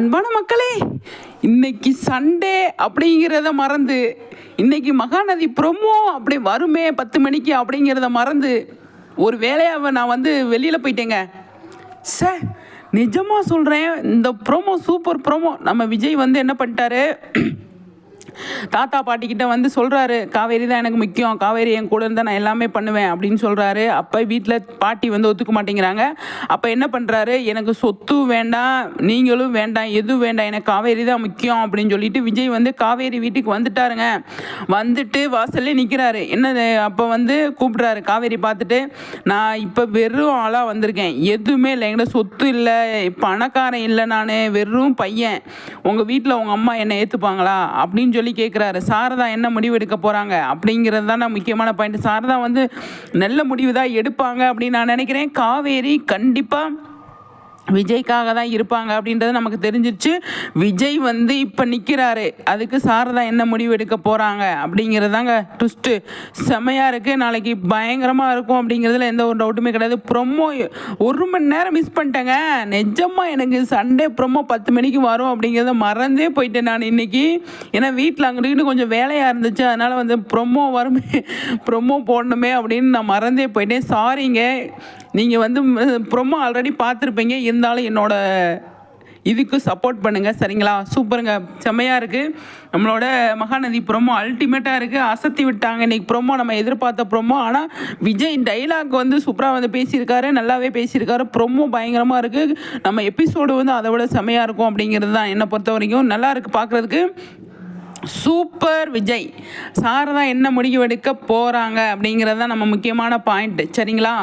அன்பான மக்களே இன்னைக்கு சண்டே அப்படிங்கிறத மறந்து இன்னைக்கு மகாநதி ப்ரொமோ அப்படி வருமே பத்து மணிக்கு அப்படிங்கிறத மறந்து ஒரு வேலையாக நான் வந்து வெளியில் போயிட்டேங்க. சார் நிஜமாக சொல்கிறேன் இந்த ப்ரோமோ சூப்பர் ப்ரோமோ நம்ம விஜய் வந்து என்ன பண்ணிட்டாரு? தாத்தா பாட்டிக்கிட்ட வந்து சொல்கிறாரு காவேரி தான் எனக்கு முக்கியம். காவேரி என் கூட இருந்தால் நான் எல்லாமே பண்ணுவேன் அப்படின்னு சொல்கிறாரு அப்போ வீட்டில் பாட்டி வந்து ஒத்துக்க மாட்டேங்கிறாங்க. அப்போ என்ன பண்ணுறாரு எனக்கு சொத்து வேண்டாம் நீங்களும் வேண்டாம் எதுவும் வேண்டாம் எனக்கு காவேரி தான் முக்கியம் அப்படின்னு சொல்லிட்டு விஜய் வந்து காவேரி வீட்டுக்கு வந்துட்டாருங்க. வந்துட்டு வாசல்லே நிற்கிறாரு என்னது? அப்போ வந்து கூப்பிட்றாரு காவேரி பார்த்துட்டு நான் இப்போ வெறும் ஆளாக வந்திருக்கேன். எதுவுமே இல்லை. என்கிட்ட சொத்து இல்லை. பணக்காரன் இல்லை நான். வெறும் பையன். உங்கள் வீட்டில் உங்கள் அம்மா என்னை ஏற்றுப்பாங்களா அப்படின்னு சொல்லி கேட்க கேட்குறாரு சாரதா என்ன முடிவு எடுக்க போகிறாங்க அப்படிங்கிறது தான் நான் முக்கியமான பாயிண்ட் சாரதா வந்து நல்ல முடிவு தான் எடுப்பாங்க அப்படின்னு நான் நினைக்கிறேன். காவேரி கண்டிப்பாக விஜய்க்காக தான் இருப்பாங்க அப்படின்றது நமக்கு தெரிஞ்சிருச்சு. விஜய் வந்து இப்போ நிற்கிறாரு அதுக்கு சாரதா என்ன முடிவு எடுக்க போகிறாங்க அப்படிங்கிறது தாங்க ட்விஸ்ட்டு செமையாக இருக்குது நாளைக்கு பயங்கரமாக இருக்கும் அப்படிங்கிறதுல எந்த ஒரு டவுட்டுமே கிடையாது. ப்ரொமோ ஒரு மணி நேரம் மிஸ் பண்ணிட்டேங்க. நிஜமாக எனக்கு சண்டே ப்ரொமோ பத்து மணிக்கு வரும் அப்படிங்கிறத மறந்தே போயிட்டேன் நான் இன்றைக்கி ஏன்னா வீட்டில் அங்கிட்டு கொஞ்சம் வேலையாக இருந்துச்சு. அதனால் வந்து ப்ரொமோ வருமே ப்ரொமோ போடணுமே அப்படின்னு நான் மறந்தே போயிட்டேன். சாரிங்க நீங்கள் வந்து ப்ரொமோ ஆல்ரெடி பார்த்துருப்பீங்க. இருந்தாலும் என்னோட இதுக்கு சப்போர்ட் பண்ணுங்கள் சரிங்களா? சூப்பருங்க. செம்மையாக இருக்குது நம்மளோட மகாநதி ப்ரோமோ அல்டிமேட்டாக இருக்குது அசத்தி விட்டாங்க. இன்றைக்கி ப்ரோமோ நம்ம எதிர்பார்த்த ப்ரோமோ ஆனால் விஜய் டைலாக் வந்து சூப்பராக வந்து பேசியிருக்காரு. நல்லாவே பேசியிருக்காரு. ப்ரோமோ பயங்கரமாக இருக்குது நம்ம எபிசோடு வந்து அதை விட செம்மையாக இருக்கும் அப்படிங்கிறது தான் என்னை பொறுத்த வரைக்கும். நல்லா இருக்குது பார்க்குறதுக்கு. சூப்பர் விஜய். சாரதா என்ன முடிவு எடுக்க போகிறாங்க அப்படிங்கிறது தான் நம்ம முக்கியமான பாயிண்ட்டு சரிங்களா?